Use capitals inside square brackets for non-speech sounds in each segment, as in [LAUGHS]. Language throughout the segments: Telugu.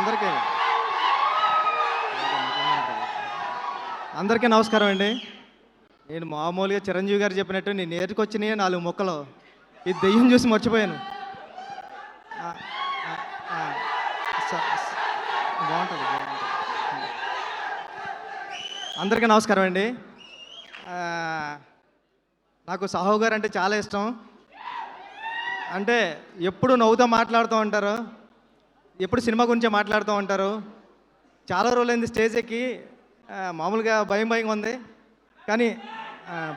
అందరికీ. అందరికీ నమస్కారం అండి. నేను మామూలుగా చిరంజీవి గారు చెప్పినట్టు నేను నేర్చుకొచ్చినాయి నాలుగు మొక్కలు. ఈ దెయ్యం చూసి మర్చిపోయాను. బాగుంటుంది అందరికీ నమస్కారం అండి. నాకు సాహు గారు అంటే చాలా ఇష్టం. అంటే ఎప్పుడు నవ్వుతూ మాట్లాడుతూ ఉంటారు. ఎప్పుడు సినిమా గురించి మాట్లాడుతూ ఉంటారు? చాలా రోజులైంది స్టేజ్ ఎక్కి మామూలుగా భయం భయంగా ఉంది. కానీ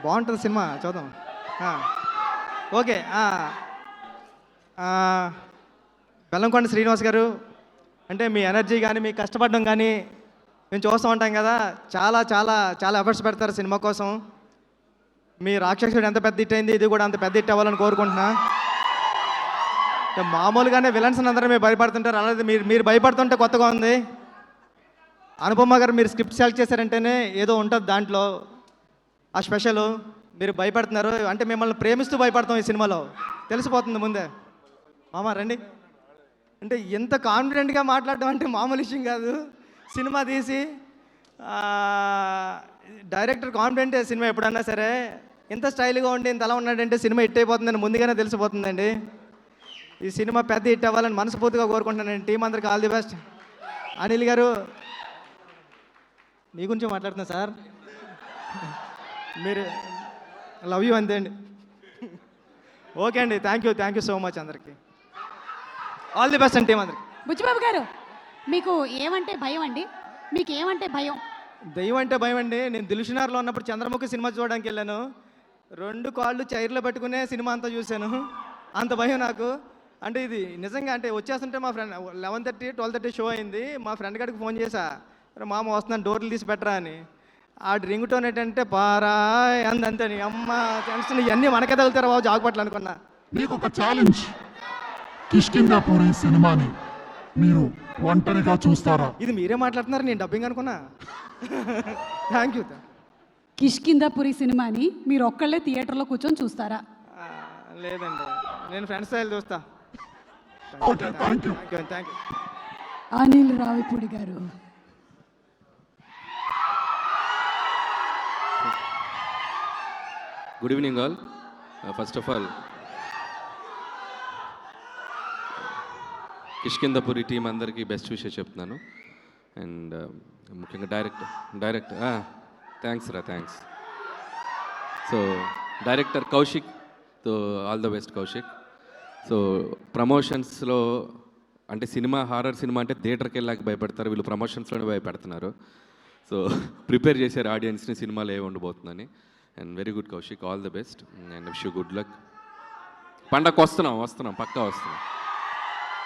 బాగుంటుంది సినిమా చూద్దాం. ఓకే బెల్లంకొండ శ్రీనివాస్ గారు అంటే మీ ఎనర్జీ కానీ మీ కష్టపడడం కానీ మేము చూస్తూ ఉంటాం కదా చాలా చాలా చాలా ఎఫర్ట్స్ పెడతారు సినిమా కోసం. మీ రాక్షసుడు ఎంత పెద్ద హిట్ అయింది ఇది కూడా అంత పెద్ద హిట్ అవ్వాలని కోరుకుంటున్నా. మామూలుగానే విలన్స్ అందరూ మీరు భయపడుతుంటారు. అలాగే మీరు మీరు భయపడుతుంటే కొత్తగా ఉంది. అనుపమ గారు మీరు స్క్రిప్ట్ సెలెక్ట్ చేశారంటేనే ఏదో ఉంటుంది దాంట్లో. ఆ స్పెషల్ మీరు భయపడుతున్నారు. అంటే మిమ్మల్ని ప్రేమిస్తూ భయపడతాం ఈ సినిమాలో. తెలిసిపోతుంది ముందే. మామ రండి. అంటే ఎంత కాన్ఫిడెంట్గా మాట్లాడడం అంటే మామూలు విషయం కాదు. సినిమా తీసి డైరెక్టర్ కాన్ఫిడెంట్ సినిమా ఎప్పుడన్నా సరే ఇంత స్టైల్గా ఉండి ఇంత అలా ఉన్నాడంటే సినిమా హిట్ అయిపోతుందని ముందుగానే తెలిసిపోతుందండి. ఈ సినిమా పెద్ద హిట్ అవ్వాలని మనస్ఫూర్తిగా కోరుకుంటున్నాను టీం అందరికి ఆల్ ది బెస్ట్. అనిల్ గారు మీ గురించి మాట్లాడుతున్నా సార్. మీరు లవ్ యూ అంతే అండి. ఓకే అండి thank you thank you so much అందరికి. ఆల్ ది బెస్ట్ అండి టీం అందరికి. బుచ్చిబాబు గారు మీకు ఏమంటే భయం అండి? మీకు ఏమంటే భయం? దెయ్యం అంటే భయం అండి. నేను దిల్షునార్లో ఉన్నప్పుడు చంద్రముఖి సినిమా చూడడానికి వెళ్ళాను. రెండు కాళ్ళు చైర్లో పెట్టుకునే సినిమా అంతా చూశాను. అంత భయం నాకు. అంటే ఇది నిజంగా అంటే వచ్చేస్తుంటే మా friend eleven thirty twelve thirty show అయింది. మా ఫ్రెండ్ గారికి ఫోన్ చేశా. "అరే మామ వస్తున్నాను డోర్లు తీసి పెట్టరా అని. ఆ రింగ్ టోన్ ఏంటంటే పారా అంది అంతే అమ్మ టెన్షన్ ఇవన్నీ మనకే తగులుతారా బాబు జాగ్పట్లు అనుకున్నా. మీకు ఒక ఛాలెంజ్ కిష్కిందాపూర్ సినిమాని మీరు ఒంటరిగా చూస్తారా? ఇది మీరే మాట్లాడుతున్నారు? నేను డబ్బింగ్ అనుకున్నా. థ్యాంక్ యూ కిష్కిందాపురి సినిమాని మీరు ఒక్కళ్ళే థియేటర్లో కూర్చొని చూస్తారా? లేదండి. నేను ఫ్రెండ్స్ స్టైల్ చూస్తా okay thank you thank you thank you Anil Ravipudi garu. Good evening all first of all Kishkindhapuri team అందరికీ బెస్ట్ విషయం చెప్తున్నాను. అండ్ ముఖ్యంగా డైరెక్టర్ డైరెక్టర్ థ్యాంక్స్ రా thanks so director Kaushik so all the best Kaushik so ప్రమోషన్స్లో అంటే సినిమా హారర్ సినిమా అంటే థియేటర్కి వెళ్ళాక భయపడతారు. వీళ్ళు ప్రమోషన్స్లోనే భయపెడుతున్నారు. సో [LAUGHS] ప్రిపేర్ చేశారు ఆడియన్స్ని సినిమాలు ఏమి ఉండబోతుందని. And very good Kaushik all the best and wish good luck పండగకు వస్తున్నాం వస్తున్నాం. పక్కా వస్తున్నాం.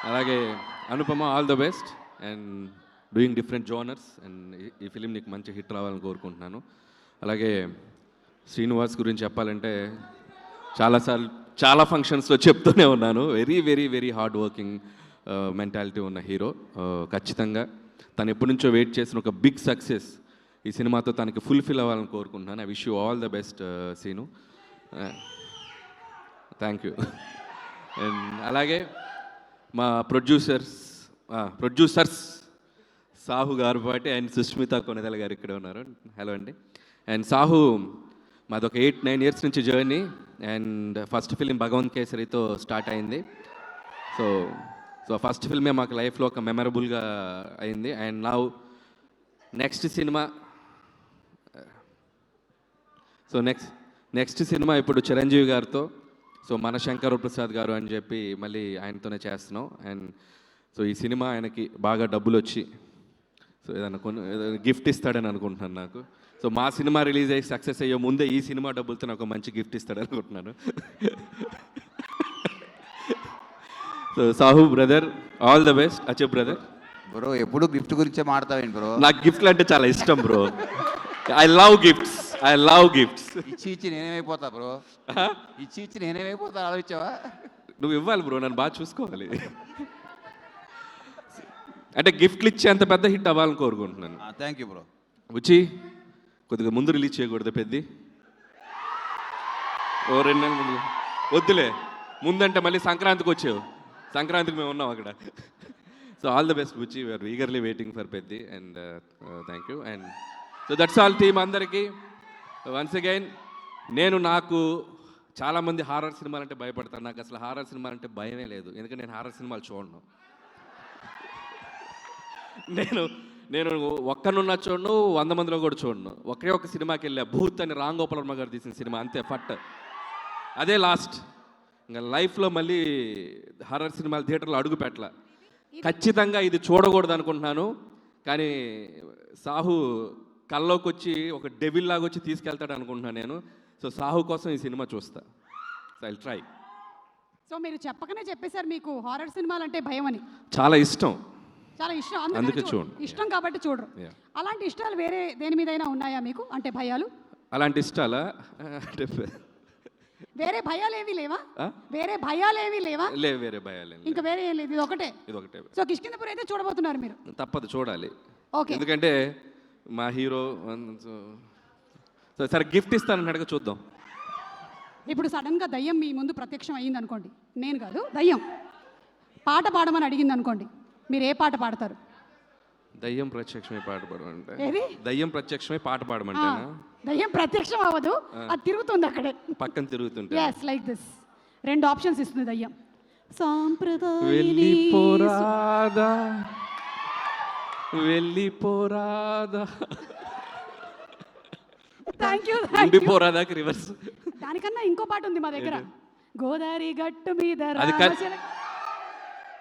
అలాగే Anupama all the best and doing different genres and ఈ ఫిలిం నీకు మంచి హిట్ రావాలని కోరుకుంటున్నాను. అలాగే శ్రీనివాస్ గురించి చెప్పాలంటే చాలాసార్లు చాలా ఫంక్షన్స్లో చెప్తూనే ఉన్నాను. Very very very hard working mentality ఉన్న హీరో uh, ఖచ్చితంగా తను ఎప్పటి నుంచో వెయిట్ చేసిన ఒక బిగ్ సక్సెస్ ఈ సినిమాతో తనకి ఫుల్ఫిల్ అవ్వాలని కోరుకుంటున్నాను. I wish you all the best Seenu thank you and అలాగే మా ప్రొడ్యూసర్స్ ప్రొడ్యూసర్స్ సాహు గారు పాటి అండ్ సుష్మిత కొనెదల గారు ఇక్కడ ఉన్నారు. హలో అండి. అండ్ సాహు మాది ఒక ఎయిట్ నైన్ ఇయర్స్ నుంచి journey and first film Bhagavanth కేసరితో start అయింది. సో సో ఫస్ట్ ఫిల్మే మాకు లైఫ్లో ఒక మెమరబుల్గా అయింది. అండ్ నా next cinema so next next cinema ఇప్పుడు చిరంజీవి గారితో సో మన శంకర్ ప్రసాద్ గారు అని చెప్పి మళ్ళీ ఆయనతోనే చేస్తున్నాం. అండ్ సో ఈ సినిమా ఆయనకి బాగా డబ్బులు వచ్చి సో ఏదైనా కొన్ని గిఫ్ట్ ఇస్తాడని అనుకుంటున్నాను నాకు. సో మా సినిమా రిలీజ్ అయ్యి సక్సెస్ అయ్యే ముందే ఈ సినిమా డబ్బులతో నాకు మంచి గిఫ్ట్ ఇస్తాడని అనుకుంటున్నాను. So Sahu brother all the best అచ్చే బ్రదర్ బ్రో ఎప్పుడు గిఫ్ట్ గురించే మాడతావేంటి బ్రో నాకు గిఫ్ట్లు అంటే చాలా ఇష్టం bro I love gifts I love gifts ఇచ్చి ఇచ్చి నేనేమైపోతా బ్రో ఇచ్చి ఇచ్చి నేనేమైపోతా ఆలోచించావా? నువ్వు ఇవ్వాలి బ్రో నన్ను బాగా చూసుకోవాలి. అంటే గిఫ్ట్లు ఇచ్చేంత పెద్ద హిట్ అవ్వాలని కోరుకుంటున్నాను. థ్యాంక్ యూ బ్రో వచ్చి కొద్దిగా ముందు రిలీజ్ చేయకూడదు పెద్ది. ఓ రెండు నెలల ముందు. వద్దులే. ముందంటే మళ్ళీ సంక్రాంతికి వచ్చావు. సంక్రాంతికి మేము ఉన్నాం అక్కడ. So all the best Buchi we're eagerly waiting for Peddi. And thank you and so that's all team అందరికీ. వన్స్ అగైన్ నేను నాకు చాలామంది హారర్ సినిమాలు అంటే భయపడతాను నాకు అసలు హారర్ సినిమాలు అంటే భయమే లేదు. ఎందుకంటే నేను హారర్ సినిమాలు చూడను. [LAUGHS] నేను నేను ఒక్కనున్న చూడను వంద మందిలో కూడా చూడను. ఒకే ఒక సినిమాకి వెళ్ళా భూత్ అని రామ్ గోపాల్ వర్మ గారు తీసిన సినిమా అంతే ఫట్. అదే లాస్ట్. ఇంకా లైఫ్లో మళ్ళీ హర్రర్ సినిమాలు థియేటర్లో అడుగు పెట్టల. ఖచ్చితంగా ఇది చూడకూడదు అనుకుంటున్నాను కానీ సాహు కల్లోకి వచ్చి ఒక డెవిల్ లాగా వచ్చి తీసుకెళ్తాడు అనుకుంటున్నాను నేను. సో సాహు కోసం ఈ సినిమా చూస్తా. సో ఐ ట్రై సో మీరు చెప్పకనే చెప్పేశారు మీకు హారర్ సినిమాలు అంటే భయం అని. చాలా ఇష్టం. చాలా ఇష్టం. అందుకే. చూడండి. ఇష్టం కాబట్టి చూడరు. అలాంటి ఇష్టాలు వేరే దేని మీదైనా ఉన్నాయా మీకు? అంటే భయాలు? అలాంటి ఇష్టాలా? అంటే వేరే భయాలు ఏమీ లేవా? వేరే భయాలు ఏమీ లేవా లే వేరే భయాలు లేవు. ఇంకా వేరే ఏం లేదు. ఇది ఒకటే. ఇది ఒకటే. సో కిష్కిందపూర్ అయితే చూడబోతున్నారు మీరు. తప్పదు చూడాలి. ఓకే. ఎందుకంటే మా హీరో సో సరే గిఫ్ట్ ఇస్తానని అడగ చూద్దాం. ఇప్పుడు సడన్గా దయ్యం మీ ముందు ప్రత్యక్షం అయ్యింది అనుకోండి నేను కాదు దయ్యం. పాట పాడమని అడిగింది అనుకోండి మీరు ఏ పాట పాడతారు? దయ్యం ప్రత్యక్షమై పాట పాడమంటే. ఏది? దయ్యం ప్రత్యక్షమై పాట ఆ, పాడమంటేనా దయ్యం ప్రత్యక్షం అవ్వదు. అది తిరుగుతుంది అక్కడే. పక్కన తిరుగుతుంటే. ఎస్ లైక్ దిస్ రెండు ఆప్షన్స్ ఇస్తుంది దయ్యం. సాంప్రదాయ వెళ్ళిపోరాదా థ్యాంక్ యూ ఉండిపోరాదాకి రివర్స్ దానికన్నా ఇంకో పాట ఉంది మా దగ్గర. గోదావరి గట్టు మీద అది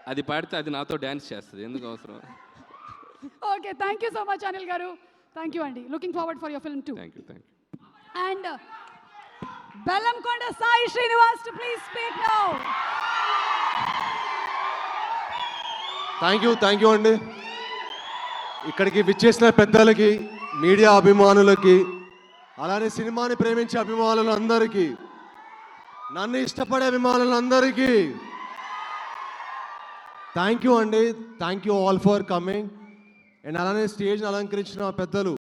అది పాడితే అది నాతో డ్యాన్స్ చేస్తుంది. ఎందుకు అవసరం? Okay thank you so much Anil garu. Thank you అండి looking forward for your film too thank you thank you and Bellamkonda Sai Srinivas to please speak now thank you thank you అండి ఇక్కడికి విచ్చేసిన పెద్దలకి మీడియా అభిమానులకి అలానే సినిమాని ప్రేమించే అభిమానులందరికీ నన్ను ఇష్టపడే అభిమానులందరికీ థ్యాంక్ యూ అండి thank you all for coming and అలానే స్టేజ్ని అలంకరించిన పెద్దలు.